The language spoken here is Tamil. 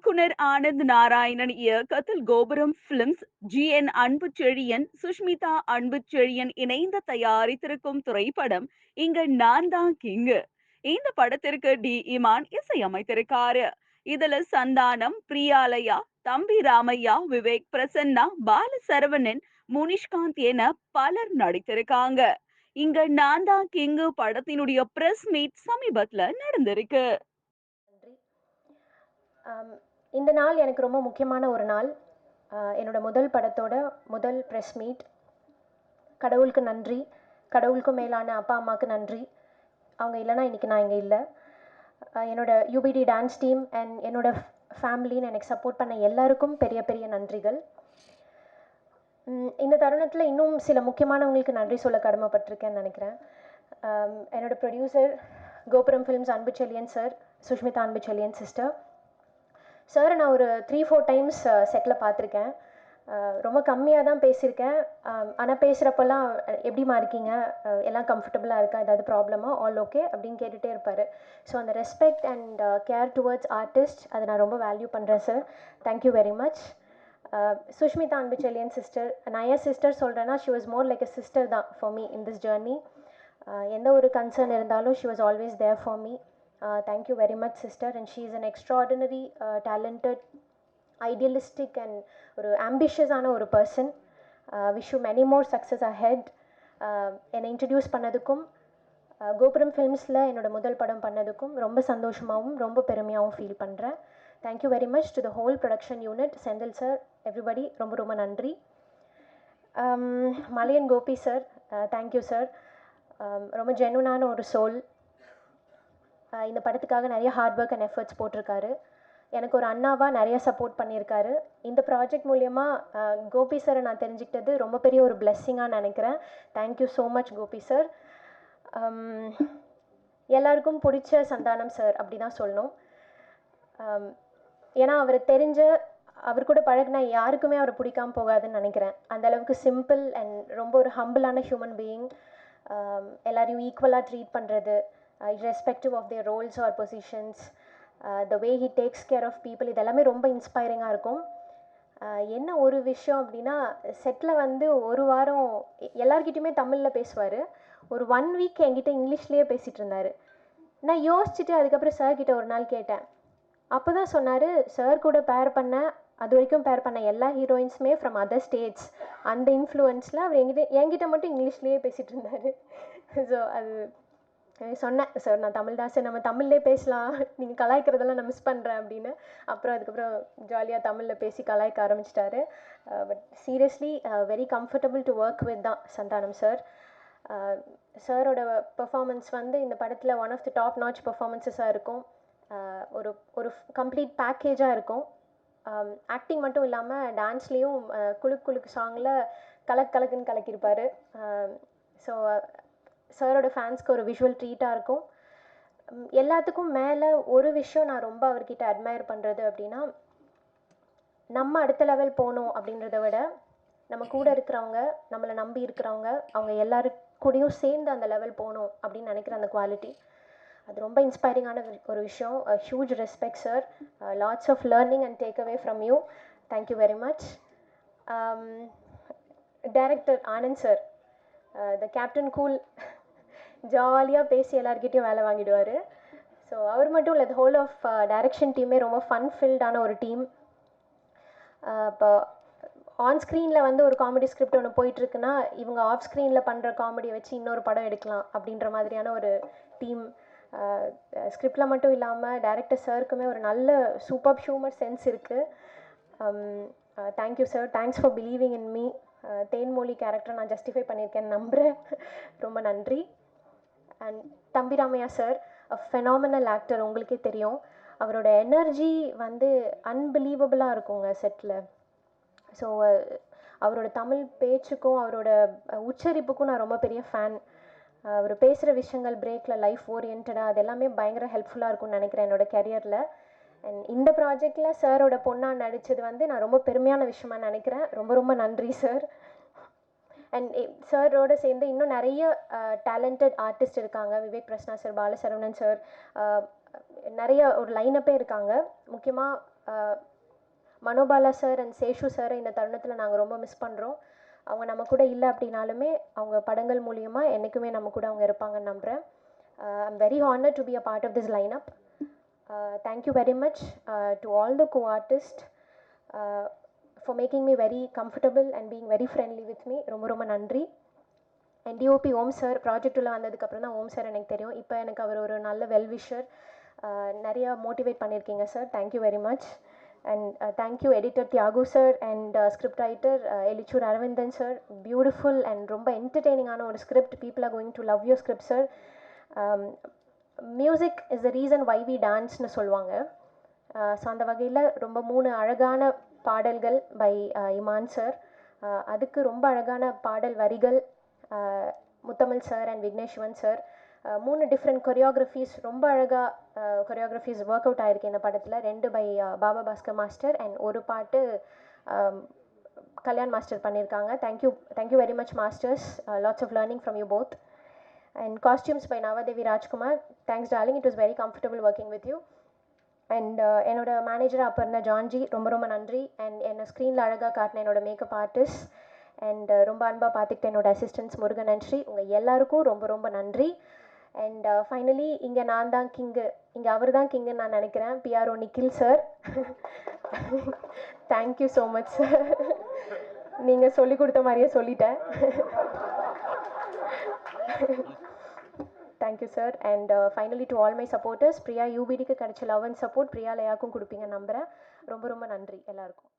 இயக்குனர் ஆனந்த் நாராயணன் இயக்கத்தில் கோபுரம் பிலிம்ஸ் ஜி என் அன்பு செழியன் சுஷ்மிதா அன்பு செழியன் இணைந்து தயாரித்திருக்கும் திரைப்படம் இங்க நான் தான் கிங்கு. இந்த படத்திற்கு டி. இமான் இசையமைத்திருக்காரு. இதுல சந்தானம் பிரியாலயா தம்பி ராமையா விவேக் பிரசன்னா பால சரவணன் முனிஷ்காந்த் என பலர் நடித்திருக்காங்க. இங்க நான் தான் கிங்கு படத்தினுடைய பிரஸ் மீட் சமீபத்துல நடந்திருக்கு. இந்த நாள் எனக்கு ரொம்ப முக்கியமான ஒரு நாள். என்னோடய என்னோட முதல் படத்தோட முதல் ப்ரெஸ் மீட் கடவுளுக்கு நன்றி. கடவுளுக்கும் மேலான அப்பா அம்மாவுக்கு நன்றி. அவங்க இல்லைன்னா இன்றைக்கி நான் இங்கே இல்லை. என்னோடய என்னோட யூபிடி டான்ஸ் டீம் அண்ட் என்னோடய ஃபேமிலின்னு எனக்கு சப்போர்ட் பண்ண எல்லாருக்கும் பெரிய பெரிய நன்றிகள். இந்த தருணத்தில் இன்னும் சில முக்கியமானவங்களுக்கு நன்றி சொல்ல கடமைப்பட்டிருக்கேன்னு நினைக்கிறேன். என்னோடய ப்ரொடியூசர் கோபுரம் ஃபிலிம்ஸ் அன்பு செல்லியன் சார் சுஷ்மிதா அன்பு செல்லியன் சிஸ்டர் சார் நான் ஒரு த்ரீ ஃபோர் டைம்ஸ் செட்டில் பார்த்துருக்கேன். ரொம்ப கம்மியாக தான் பேசியிருக்கேன். ஆனால் பேசுகிறப்பெல்லாம் எப்படிமா இருக்கீங்க? எல்லாம் கம்ஃபர்டபுளாக இருக்கா? ஏதாவது ப்ராப்ளமா ஆல் ஓகே அப்படின்னு கேட்டுகிட்டே இருப்பார். ஸோ அந்த respect and care towards artist அதை நான் ரொம்ப வேல்யூ பண்ணுறேன் sir thank you very much Sushmita Anbuchelliyan sister நான் ஏன் சிஸ்டர் சொல்கிறேன்னா she was more like a sister தான் for me in this journey எந்த ஒரு கன்சர்ன் இருந்தாலும் she was always there for me thank you very much sister and she is an extraordinary talented idealistic and ஒரு ஆம்பிஷியஸான ஒரு person wish you many more success ahead என்னை இன்ட்ரடியூஸ் பண்ணதுக்கும் கோபுரம் ஃபிலிம்ஸில் என்னோட முதல் படம் பண்ணதுக்கும் ரொம்ப சந்தோஷமாகவும் ரொம்ப பெருமையாகவும் ஃபீல் பண்ணுறேன் thank you very much to the whole production unit Senthil sir everybody ரொம்ப ரொம்ப நன்றி. Malaiyan Gopi sir thank you sir ரொம்ப ஜெனுனான ஒரு சோல் இந்த படத்துக்காக நிறைய ஹார்ட் ஒர்க் அண்ட் எஃபர்ட்ஸ் போட்டிருக்காரு. எனக்கு ஒரு அண்ணாவாக நிறைய சப்போர்ட் பண்ணியிருக்காரு. இந்த ப்ராஜெக்ட் மூலயமா கோபி சாரை நான் தெரிஞ்சுக்கிட்டது ரொம்ப பெரிய ஒரு பிளெஸ்ஸிங்காக நினைக்கிறேன். Thank you so much Gopi sir எல்லாருக்கும் பிடிச்ச சந்தானம் சார் அப்படி தான் சொல்லணும் ஏன்னா அவர் தெரிஞ்ச அவர் கூட பழகினா யாருக்குமே அவர் பிடிக்காம போகாதுன்னு நினைக்கிறேன். அந்த அளவுக்கு சிம்பிள் அண்ட் ரொம்ப ஒரு ஹம்பிளான ஹியூமன் பீயிங் எல்லாரையும் ஈக்குவலாக ட்ரீட் பண்ணுறது Uh, irrespective of their roles or positions the way he takes care of people இது எல்லாமே ரொம்ப இன்ஸ்பைரிங்காக இருக்கும். Uh, என்ன ஒரு விஷயம் அப்படின்னா செட்டில் வந்து ஒரு வாரம் எல்லாருக்கிட்டையுமே தமிழில் பேசுவார். ஒரு ஒன் வீக் என்கிட்ட இங்கிலீஷ்லேயே பேசிகிட்டு இருந்தார். நான் யோசிச்சுட்டு அதுக்கப்புறம் சார்கிட்ட ஒரு நாள் கேட்டேன். அப்போ தான் சொன்னார் சார் கூட பேர் பண்ண அது வரைக்கும் பேர் பண்ண எல்லா ஹீரோயின்ஸுமே ஃப்ரம் அதர் ஸ்டேட்ஸ் அந்த இன்ஃப்ளூயன்ஸில் அவர் எங்கிட்ட என்கிட்ட மட்டும் இங்கிலீஷ்லேயே பேசிகிட்டு இருந்தார். ஸோ அது சொன்னேன். சார் நான் தமிழ் தான். சார் நம்ம தமிழ்லேயே பேசலாம். நீங்கள் கலாய்க்கிறதெல்லாம் நான் மிஸ் பண்ணுறேன் அப்படின்னு. அப்புறம் அதுக்கப்புறம் ஜாலியாக தமிழில் பேசி கலாய்க்க ஆரம்பிச்சிட்டாரு. But seriously very comfortable to work with தான் சந்தானம் சார் சாரோட பெர்ஃபார்மன்ஸ் வந்து இந்த படத்தில் one of the top notch பெர்ஃபார்மன்ஸஸாக இருக்கும். ஒரு ஒரு கம்ப்ளீட் பேக்கேஜாக இருக்கும். ஆக்டிங் மட்டும் இல்லாமல் டான்ஸ்லேயும் குழுக்கு குலுக்கு சாங்கில் கலக் கலக்குன்னு கலக்கியிருப்பார். ஸோ சாரோட ஃபேன்ஸ்க்கு ஒரு விஷுவல் ட்ரீட்டாக இருக்கும். எல்லாத்துக்கும் மேலே ஒரு விஷயம் நான் ரொம்ப அவர்கிட்ட அட்மையர் பண்ணுறது அப்படின்னா நம்ம அடுத்த லெவல் போகணும் அப்படின்றத விட நம்ம கூட இருக்கிறவங்க நம்மளை நம்பி இருக்கிறவங்க அவங்க எல்லாரு கூடயும் சேர்ந்து அந்த லெவல் போகணும் அப்படின்னு நினைக்கிற அந்த குவாலிட்டி அது ரொம்ப இன்ஸ்பைரிங்கான ஒரு விஷயம். Huge respect sir lots of learning and take away from you thank you very much director Anand sir the captain cool ஜாலியாக பேசி எல்லார்கிட்டயும் வேலை வாங்கிடுவார். ஸோ அவர் மட்டும் இல்லை ஹோல் ஆஃப் டைரக்ஷன் டீமே ரொம்ப ஃபன் ஃபில்டான ஒரு டீம் இப்போ ஆன் ஸ்க்ரீனில் வந்து ஒரு காமெடி ஸ்கிரிப்ட் ஒன்று போயிட்டுருக்குன்னா இவங்க ஆஃப் ஸ்க்ரீனில் பண்ணுற காமெடியை வச்சு இன்னொரு படம் எடுக்கலாம் அப்படின்ற மாதிரியான ஒரு டீம் ஸ்கிரிப்டில் மட்டும் இல்லாமல் டேரக்டர் சாருக்குமே ஒரு நல்ல சூப்பர் ஹியூமர் சென்ஸ் இருக்குது thank you sir thanks for believing in me Thenmozhi character நான் ஜஸ்டிஃபை பண்ணியிருக்கேன் நம்புகிறேன் ரொம்ப நன்றி. And Thambi Ramaiah sir a phenomenal actor உங்களுக்கே தெரியும். அவரோட எனர்ஜி வந்து அன்பிலீவபிளாக இருக்குங்க செட்டில் ஸோ அவரோட தமிழ் பேச்சுக்கும் அவரோட உச்சரிப்புக்கும் நான் ரொம்ப பெரிய ஃபேன் அவர் பேசுகிற விஷயங்கள் பிரேக்கில் லைஃப் ஓரியன்டாக அது எல்லாமே பயங்கர ஹெல்ப்ஃபுல்லாக இருக்கும்னு நினைக்கிறேன் என்னோட கெரியரில் அண்ட் இந்த ப்ராஜெக்டில் சாரோட பொண்ணாக நடித்தது வந்து நான் ரொம்ப பெருமையான விஷயமா நினைக்கிறேன். ரொம்ப ரொம்ப நன்றி சார் அண்ட் சாரோட சேர்ந்து இன்னும் நிறைய டேலண்டட் ஆர்டிஸ்ட் இருக்காங்க. விவேக் பிரஸ்னா சார் பாலசரவணன் சார் நிறைய ஒரு லைனப்பே இருக்காங்க. முக்கியமாக Manobala sir and Seshu sir இந்த தருணத்தில் நாங்கள் ரொம்ப மிஸ் பண்ணுறோம் அவங்க நம்ம கூட இல்லை அப்படின்னாலுமே அவங்க படங்கள் மூலியமாக என்றைக்குமே நம்ம கூட அவங்க இருப்பாங்கன்னு நம்புகிறேன் I'm very honour to be a part of this line up thank you very much to all the co artist for making me very comfortable and being very friendly with me ரொம்ப ரொம்ப நன்றி. And DOP Om sir project உள்ள வந்ததுக்கப்புறம் தான் ஓம் சார் எனக்கு தெரியும். இப்போ எனக்கு அவர் ஒரு நல்ல வெல்விஷர் நிறைய மோட்டிவேட் பண்ணியிருக்கீங்க sir thank you very much and thank you editor Thiyagu sir and script writer Elichur Aravindan sir beautiful and ரொம்ப என்டர்டெய்னிங்கான ஒரு script people are going to love your script sir music is the reason why we டான்ஸ்னு சொல்லுவாங்க. ஸோ அந்த வகையில் ரொம்ப மூணு அழகான பாடல்கள் பை இமான் சார் அதுக்கு ரொம்ப அழகான பாடல் வரிகள் Muthamil sir and Vigneshwan sir மூணு டிஃப்ரெண்ட் கொரியோகிராஃபிஸ் ரொம்ப அழகாக கொரியோகிராஃபிஸ் ஒர்க் அவுட் ஆயிருக்கு இந்த படத்தில். ரெண்டு by Baba Bhaskar master and ஒரு பாட்டு கல்யாண் மாஸ்டர் பண்ணியிருக்காங்க thank you thank you very much masters lots of learning from you both and costumes by Navadevi Rajkumar thanks darling it was very comfortable working with you and uh, என்னோட மேனேஜர் அப்போ இருந்த ஜான்ஜி ரொம்ப ரொம்ப நன்றி. அண்ட் என்னை ஸ்க்ரீனில் அழகாக காட்டின என்னோட மேக்கப் ஆர்டிஸ்ட் அண்ட் ரொம்ப அன்பாக பார்த்துக்கிட்ட என்னோட அசிஸ்டன்ஸ் முருகன் நன்றி. உங்கள் எல்லாருக்கும் ரொம்ப ரொம்ப நன்றி. அண்ட் ஃபைனலி இங்கே நான் தான் கிங்கு இங்கே அவர் தான் கிங்குன்னு நான் நினைக்கிறேன். PRO Nikhil sir thank you so much sir நீங்கள் சொல்லி கொடுத்த மாதிரியே சொல்லிட்டேன். Thank you sir and finally to all my supporters Priya யூபிடிக்கு கிடைச்ச லவ் அண்ட் சப்போர்ட் பிரியா லயாக்கும் கொடுப்பீங்க நம்புகிறேன் ரொம்ப ரொம்ப நன்றி எல்லாருக்கும்.